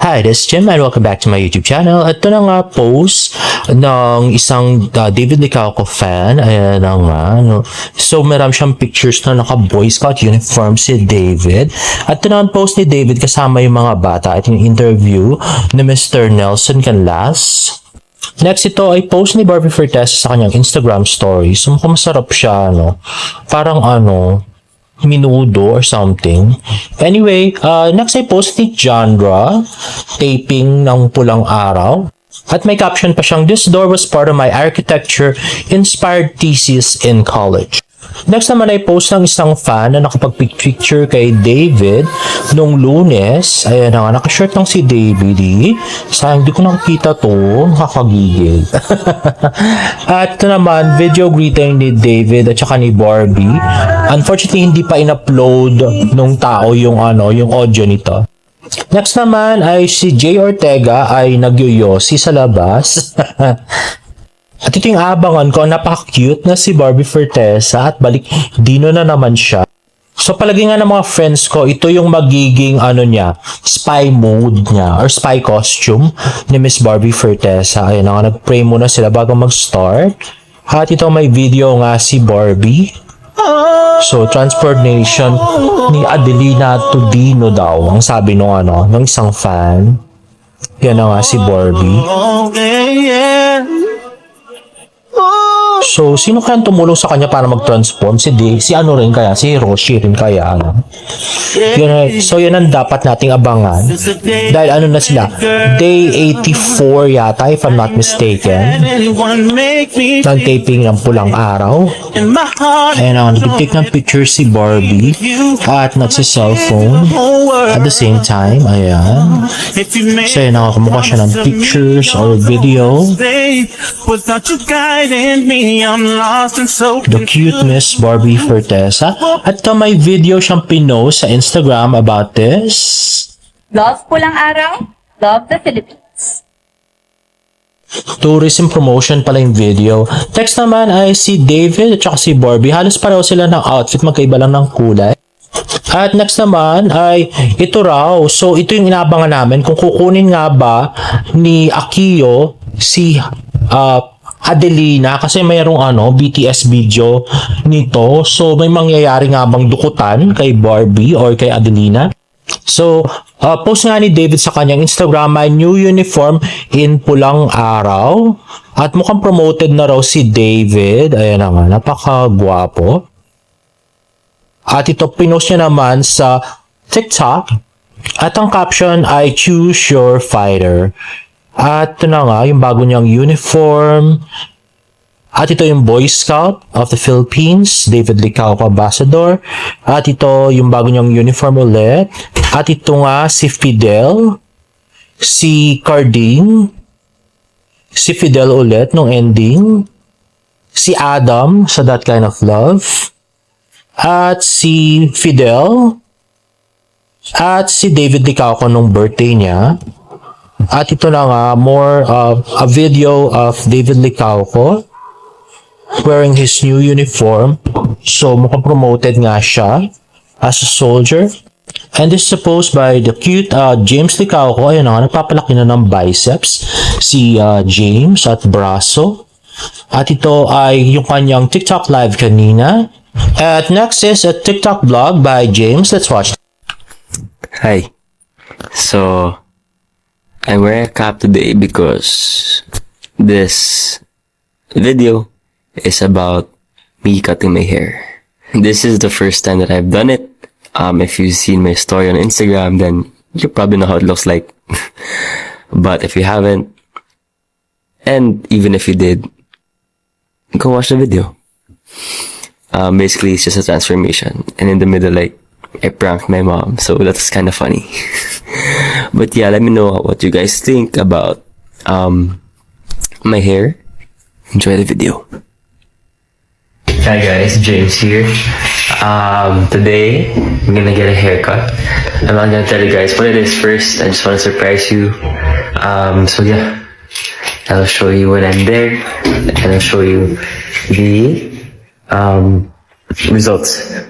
Hi, this is Jim and welcome back to my YouTube channel. Ito na nga post ng isang uh, David Licauco fan. Ayan na nga. No? So, meron siyang pictures na naka-Boy Scout uniform si David. At ito na ang post ni David kasama yung mga bata. Ito yung interview ni Mr. Nelson Canlas. Next, ito ay post ni Barbie Fortes sa kanyang Instagram story. So, masarap siya, no? Parang ano, minudo or something. Anyway, uh, next ay post ni Genre, taping ng pulang araw. At may caption pa siyang, This door was part of my architecture-inspired thesis in college. Next naman ay post ng isang fan na nakapag-picture kay David nung lunes. Ayan na nga, nakashirt lang si David eh. Sayang, di ko nakikita to. Nakakagigil. at ito naman, video greeting ni David at saka ni Barbie. Unfortunately, hindi pa in-upload nung tao yung ano, yung audio nito. Next naman ay si Jay Ortega ay nagyoyosi sa labas. At ito yung abangan ko, napaka-cute na si Barbie Fortesa at balik, dino na naman siya. So palagi nga ng mga friends ko, ito yung magiging ano niya, spy mode niya or spy costume ni Miss Barbie Fortesa. Ayun nga, nag-pray muna sila bago mag-start. At ito may video nga si Barbie. So, transformation ni Adelina to Dino daw, ang sabi nung ano, ng isang fan. Yan na nga si Barbie. So, sino kaya tumulong sa kanya para mag-transform? Si D, si ano rin kaya? Si Roshi rin kaya? Ano? Yun, so, yun ang dapat nating abangan. Dahil ano na sila? Day 84 yata, if I'm not mistaken. Ng taping ng pulang araw. Ayan ang nag-take ng picture si Barbie at nagsa-cellphone at the same time. Ayan. So, yun ang kumukha siya ng pictures or video. The cute Miss Barbie Fortesa. At ito may video siyang pinost sa Instagram about this. Love Pulang Araw, Love the Philippines. Tourism promotion pala yung video. Text naman ay si David at saka si Barbie. Halos pareho sila ng outfit, magkaiba lang ng kulay. At next naman ay ito raw. So ito yung inabangan namin kung kukunin nga ba ni Akio si uh, Adelina kasi mayroong ano BTS video nito. So may mangyayari nga bang dukutan kay Barbie or kay Adelina? So, uh, post nga ni David sa kanyang Instagram ay new uniform in pulang araw. At mukhang promoted na raw si David. Ayan na nga, napaka-gwapo. At ito, pinost niya naman sa TikTok. At ang caption ay Choose Your Fighter. At ito na nga, yung bago niyang uniform. At ito yung Boy Scout of the Philippines, David Licauco Ambassador. At ito yung bago niyang uniform ulit. At ito nga si Fidel, si Carding, si Fidel ulit nung ending, si Adam sa That Kind of Love, at si Fidel, at si David Licauco nung birthday niya. At ito na nga, more of a video of David Licauco wearing his new uniform. So, mukhang promoted nga siya as a soldier. And this is supposed by the cute uh, James Licauco. Ayun na nga, nagpapalaki na ng biceps si uh, James at braso. At ito ay yung kanyang TikTok live kanina. At next is a TikTok vlog by James. Let's watch. Hi. So, I'm wearing a cap today because this video is about me cutting my hair. This is the first time that I've done it. Um, if you've seen my story on Instagram, then you probably know how it looks like. but if you haven't, and even if you did, go watch the video. Um, basically, it's just a transformation. And in the middle, like, I pranked my mom, so that's kind of funny. but yeah, let me know what you guys think about um my hair. Enjoy the video. Hi guys, James here. Um, today I'm gonna get a haircut. I'm not gonna tell you guys what it is first. I just want to surprise you. Um, so yeah, I'll show you when I'm there, and I'll show you the um results.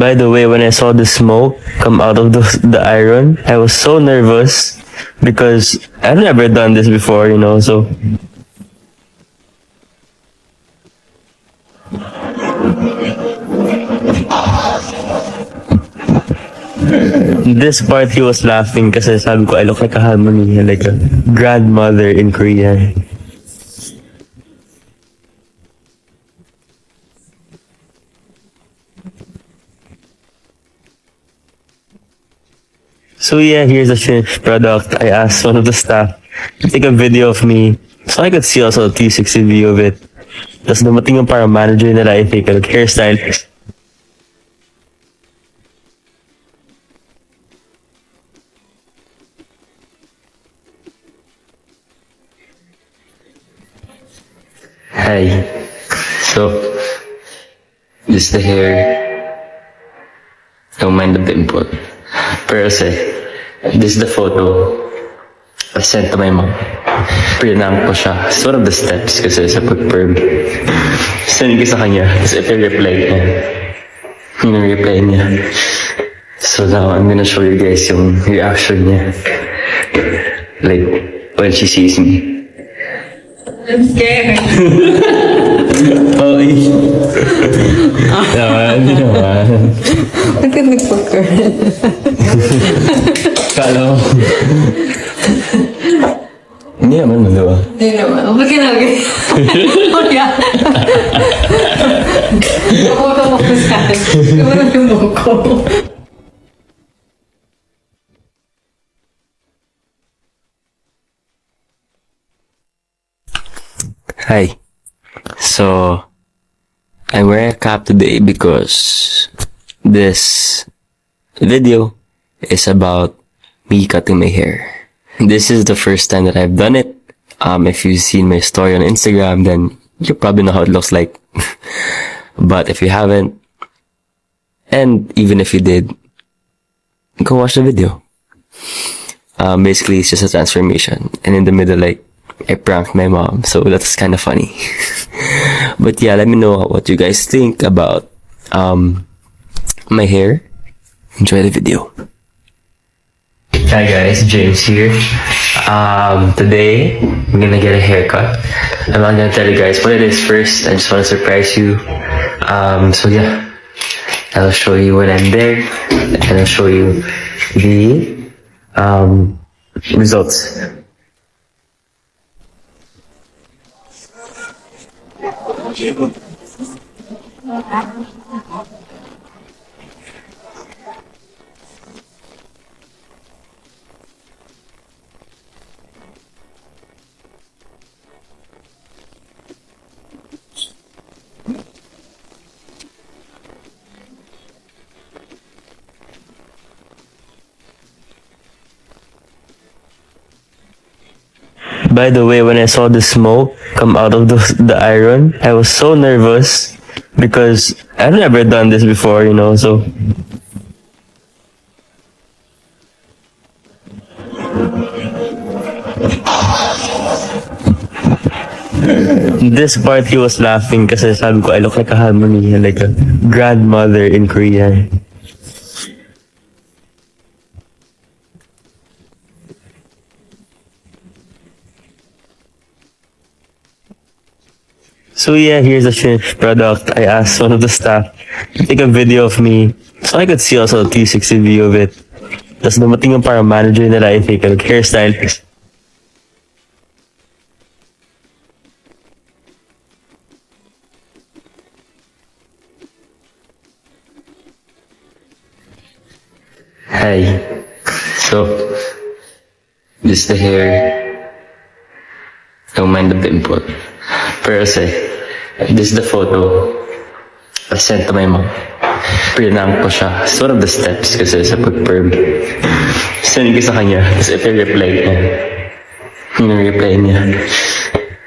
By the way, when I saw the smoke come out of the, the iron, I was so nervous because I've never done this before, you know, so. This part he was laughing kasi sabi ko I look like a harmony, like a grandmother in Korea. So yeah, here's the finished product. I asked one of the staff to take a video of me so I could see also a 360 view of it. Tapos dumating yung parang manager nila, I think, like hairstylist. Hi. So, this is the hair. Don't mind the pimple. Pero kasi, this is the photo I sent to my mom. Pinam ko siya. It's one of the steps kasi sa pag-perm. Send ko sa kanya. Tapos ito yung reply niya. Yun yung reply niya. So now, I'm gonna show you guys yung reaction niya. Like, when she sees me. I'm scared. Oh, eh. Naman, hindi naman. Ka nagpa-curl? Kala mo. Hindi naman, di ba? Hindi naman. Ba't ka nag- Kuya. Ako ka mo sa akin. Kumano yung mukha ko. Hi. So, I'm wearing a cap today because this video is about me cutting my hair. This is the first time that I've done it. Um, if you've seen my story on Instagram, then you probably know how it looks like. but if you haven't, and even if you did, go watch the video. Um, basically, it's just a transformation. And in the middle, like, I pranked my mom, so that's kind of funny. but yeah, let me know what you guys think about um my hair. Enjoy the video. Hi guys, James here. Um, today I'm gonna get a haircut. I'm not gonna tell you guys what it is first. I just want to surprise you. Um, so yeah, I'll show you when I'm there, and I'll show you the um results. By the way, when I saw the smoke come out of the, the iron, I was so nervous because I've never done this before, you know, so. This part he was laughing ko I look like a harmony, like a grandmother in Korea. So yeah, here's the finished product. I asked one of the staff to take a video of me so I could see also a 360 view of it. Tapos dumating yung parang manager nila, I think, like hairstylist. Hi. So, this is the hair. Don't mind the pimple. Pero kasi, this is the photo I sent to my mom. Pinam ko siya. It's one of the steps kasi sa pag-perm. Send ko sa kanya. Tapos yung reply ko. Yung reply niya.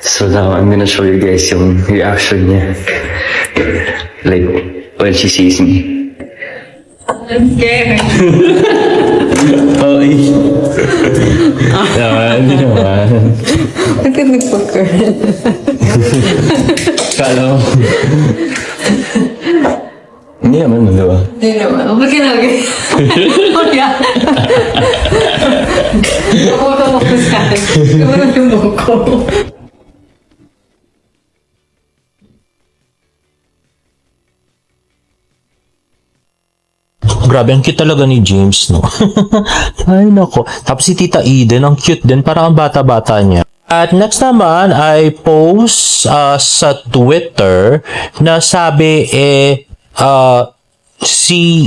So now I'm gonna show you guys yung reaction niya. Like, when she sees me. I'm scared. Oh, eh. Naman, hindi naman. Ka nagpa-curl? Kala mo. Hindi naman, di ba? Hindi naman. Ba't ka nag- Oh, yeah. Ako ka mo sa akin. Gawin Grabe, ang cute talaga ni James, no? Ay, nako. Tapos si Tita Eden, ang cute din. Parang ang bata-bata niya. At next naman ay post ah, sa Twitter na sabi eh ah, si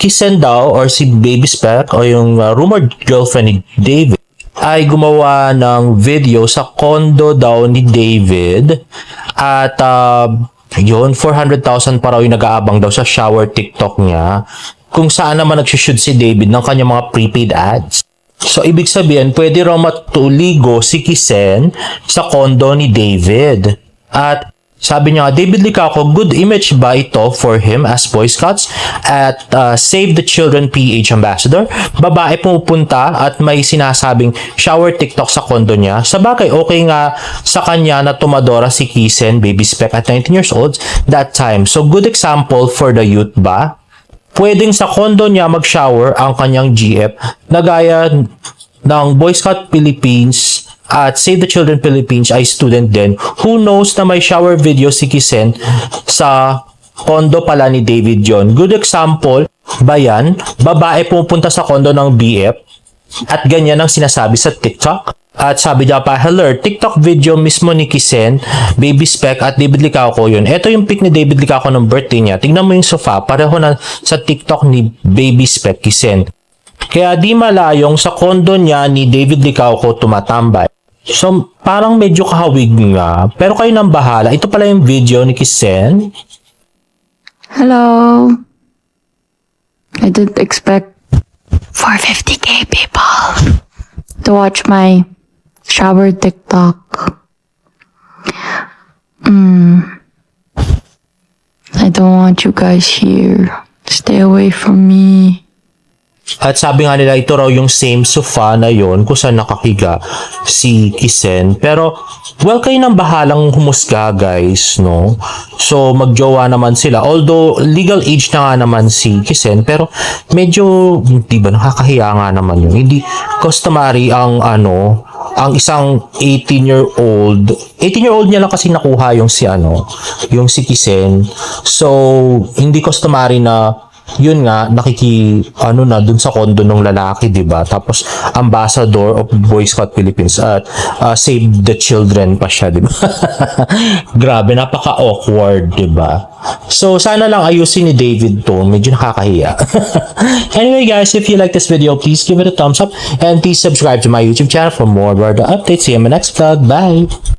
Kisen daw or si Baby Speck o yung ah, rumored girlfriend ni David ay gumawa ng video sa condo daw ni David at uh, yun 400,000 pa raw yung nag-aabang daw sa shower TikTok niya kung saan naman nagsishoot si David ng kanyang mga prepaid ads. So, ibig sabihin, pwede raw matuligo si Kisen sa condo ni David. At sabi niya, David Licaco, good image ba ito for him as Boy Scouts at uh, Save the Children PH Ambassador? Babae pumupunta at may sinasabing shower TikTok sa condo niya. Sa bagay, okay nga sa kanya na tumadora si Kisen, baby spec at 19 years old that time. So, good example for the youth ba? Pwedeng sa condo niya mag-shower ang kanyang GF na gaya ng Boy Scout Philippines at Save the Children Philippines ay student din. Who knows na may shower video si Kisen sa condo pala ni David yon good example ba yan? Babae pupunta sa condo ng BF at ganyan ang sinasabi sa TikTok. At sabi niya pa, hello, TikTok video mismo ni Kisen, Baby Spec at David Licaco yun. Ito yung pic ni David Licaco ng birthday niya. Tingnan mo yung sofa, pareho na sa TikTok ni Baby Spec Kisen. Kaya di malayong sa kondo niya ni David Licaco tumatambay. So, parang medyo kahawig nga. Pero kayo nang bahala. Ito pala yung video ni Kisen. Hello. I didn't expect 450k people to watch my shower TikTok. Mm. I don't want you guys here. Stay away from me. At sabi nga nila, ito raw yung same sofa na yon kung saan nakahiga si Kisen. Pero, well, kayo nang bahalang humusga, guys, no? So, magjowa naman sila. Although, legal age na nga naman si Kisen, pero medyo, di ba, nakakahiya nga naman yun. Hindi customary ang, ano, ang isang 18-year-old, 18-year-old niya lang kasi nakuha yung si, ano, yung si Kisen. So, hindi customary na yun nga nakiki ano na dun sa kondo ng lalaki 'di ba? Tapos ambassador of Boy Scout Philippines at uh, Save the Children pa siya 'di ba? Grabe napaka awkward 'di ba? So sana lang ayusin ni David to. Medyo nakakahiya. Anyway guys if you like this video please give it a thumbs up and please subscribe to my YouTube channel for more Barda updates. See you in my next vlog. Bye